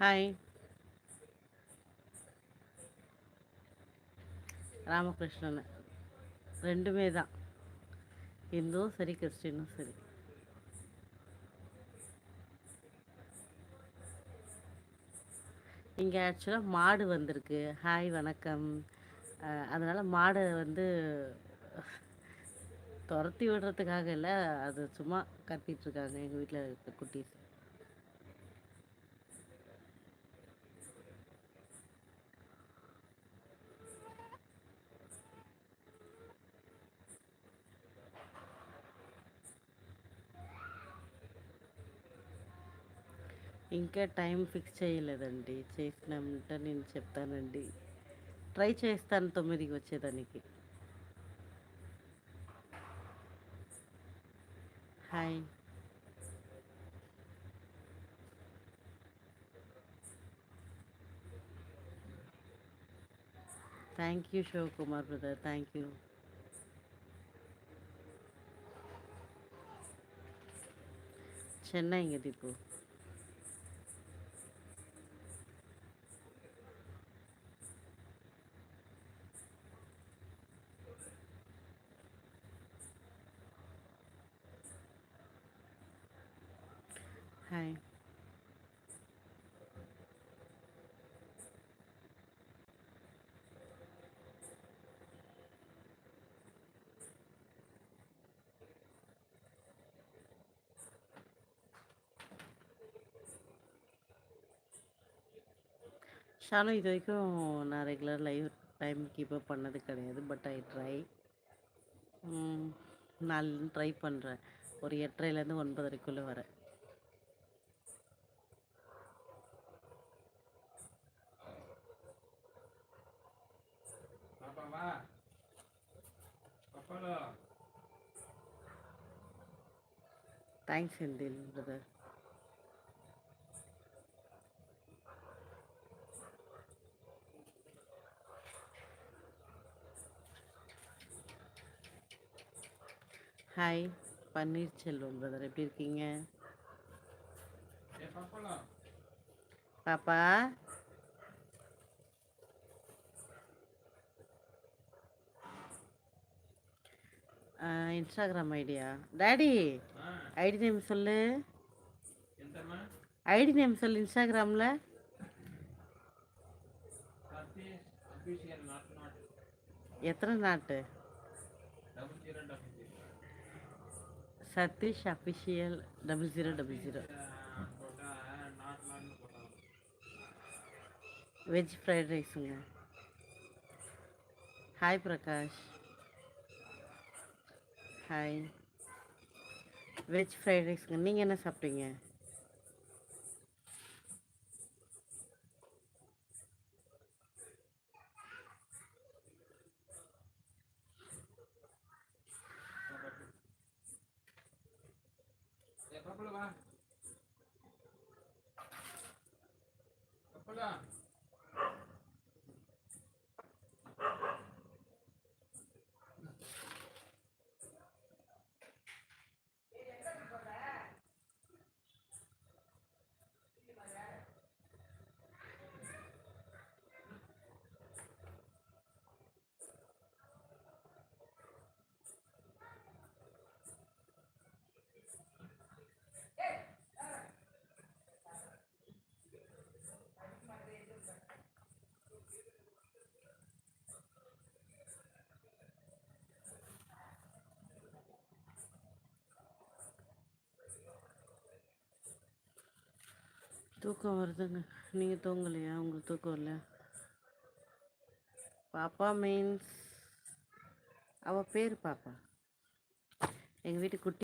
Hi Ramakrishnan. ரெண்டுமே தான். இந்துவும் சரி கிறிஸ்டினும் சரி. இங்கே ஆக்சுவலாக மாடு வந்திருக்கு. ஹாய் வணக்கம். அதனால் மாடை வந்து துரத்தி விடுறதுக்காக இல்லை அது சும்மா கத்திட்டுருக்காங்க எங்கள் வீட்டில் இருக்க குட்டீஸ். ఇంకా టైం ఫిక్స్ చేయలేదండి. చేసినామంటే నేను చెప్తానండి. ట్రై చేస్తాను తొమ్మిదికి వచ్చేదానికి. Hi. Thank you Shivakumar brother. Thank you. Chennai ఇంక దీపు. ஹாய் ஷாலு இது வரைக்கும் நான் ரெகுலர் லைவ் டைம் கீப்பப் பண்ணது கிடையாது பட் ஐ ட்ரை நான் ட்ரை பண்ணுறேன் ஒரு எட்டரைலேருந்து ஒன்பதரைக்குள்ளே வரேன் पापा पापा लो Thanks, Hindil, brother. Hi Panneerselvam brother எப்படி இருக்கீங்க பாப்பா Instagram idea daddy ID name சொல்லு. ஐடி நேம் சொல்லு இன்ஸ்டாகிராமில் எத்தனை நாட்டு? Sathish official double zero double zero veg fried ரைஸுங்க hi Prakash. Hi veg fried ரைஸ்ங்க நீங்கள் என்ன சாப்பிட்டீங்க? தூக்கம் வருதுங்க. நீங்கள் தூங்கலையா? உங்களுக்கு தூக்கம் இல்லையா பாப்பா மீன்ஸ் அவள் பேர் பாப்பா. எங்கள் வீட்டு குட்டி